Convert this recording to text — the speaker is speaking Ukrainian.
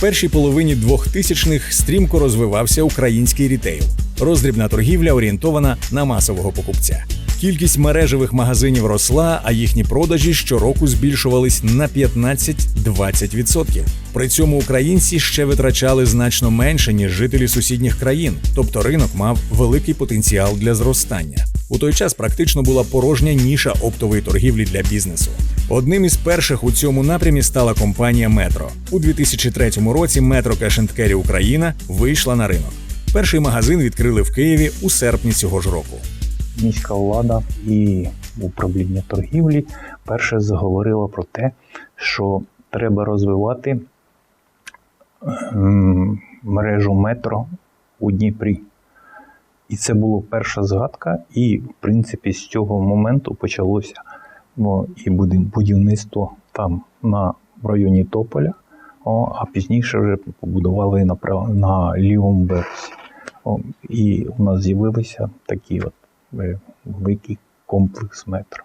Першій половині 2000-х стрімко розвивався український рітейл. Роздрібна торгівля орієнтована на масового покупця. Кількість мережевих магазинів росла, а їхні продажі щороку збільшувались на 15-20%. При цьому українці ще витрачали значно менше ніж жителі сусідніх країн, тобто ринок мав великий потенціал для зростання. У той час практично була порожня ніша оптової торгівлі для бізнесу. Одним із перших у цьому напрямі стала компанія Метро. У 2003 році Метро Carry Україна вийшла на ринок. Перший магазин відкрили в Києві у серпні цього ж року. міська влада і управління торгівлі перше заговорило про те, що треба розвивати ем, мережу метро у Дніпрі. І це була перша згадка, і, в принципі, з цього моменту почалося і будівництво там на в районі Тополя, о, а пізніше вже побудували на, на лівому березі. О, і у нас з'явилися такі от е, великий комплекс метро.